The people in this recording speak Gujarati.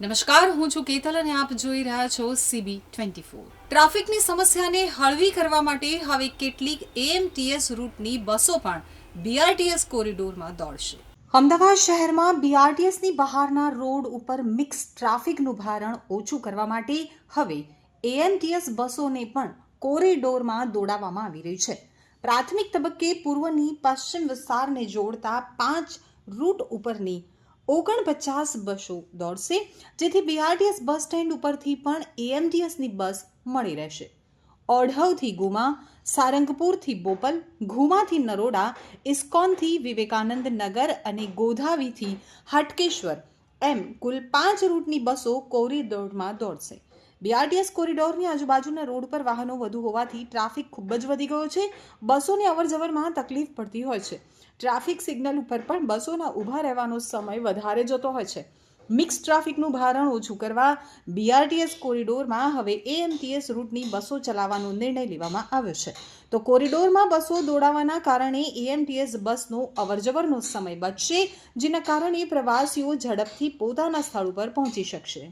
નમસ્કાર, હું છું કેતલ અને આપ જોઈ રહ્યા છો સીબી ટ્વેન્ટી ફોર ટ્રાફિકની સમસ્યાને હળવી કરવા માટે હવે કેટલીક એએમટીએસ રૂટની બસો પણ બીઆરટીએસ કોરિડોરમાં દોડશે. અમદાવાદ શહેરમાં બીઆરટીએસની બહારના રોડ ઉપર મિક્સ ટ્રાફિકનું ભારણ ઓછું કરવા માટે હવે એએમટીએસ બસોને પણ કોરિડોરમાં દોડાવવામાં આવી રહી છે. પ્રાથમિક તબક્કે પૂર્વની પશ્ચિમ વિસ્તારને જોડતા પાંચ રૂટ ઉપરની ઓગણપચાસ બસો દોડશે, જેથી બીઆરટીએસ બસ સ્ટેન્ડ ઉપરથી પણ એએમટીએસની બસ મળી રહેશે. ઓઢવથી ગુમા, સારંગપુરથી બોપલ, ઘુમાથી નરોડા, ઇસ્કોનથી વિવેકાનંદ નગર અને ગોધાવીથી હટકેશ્વર એમ કુલ પાંચ રૂટની બસો કોરિડોરમાં દોડશે. બીઆરટીએસ કોરિડોરની આજુબાજુના રોડ પર વાહનો વધુ હોવાથી ટ્રાફિક ખૂબ જ વધી ગયો છે. બસોની અવરજવરમાં તકલીફ પડતી હોય છે. ટ્રાફિક સિગ્નલ ઉપર પણ બસોના ઊભા રહેવાનો સમય વધારે જતો હોય છે. મિક્સ ટ્રાફિકનું ભારણ ઓછું કરવા બીઆરટીએસ કોરિડોરમાં હવે એએમટીએસ રૂટની બસો ચલાવવાનો નિર્ણય લેવામાં આવ્યો છે. તો કોરિડોરમાં બસો દોડાવાના કારણે એએમટીએસ બસનો અવરજવરનો સમય બચશે, જેના કારણે પ્રવાસીઓ ઝડપથી પોતાના સ્થળ ઉપર પહોંચી શકશે.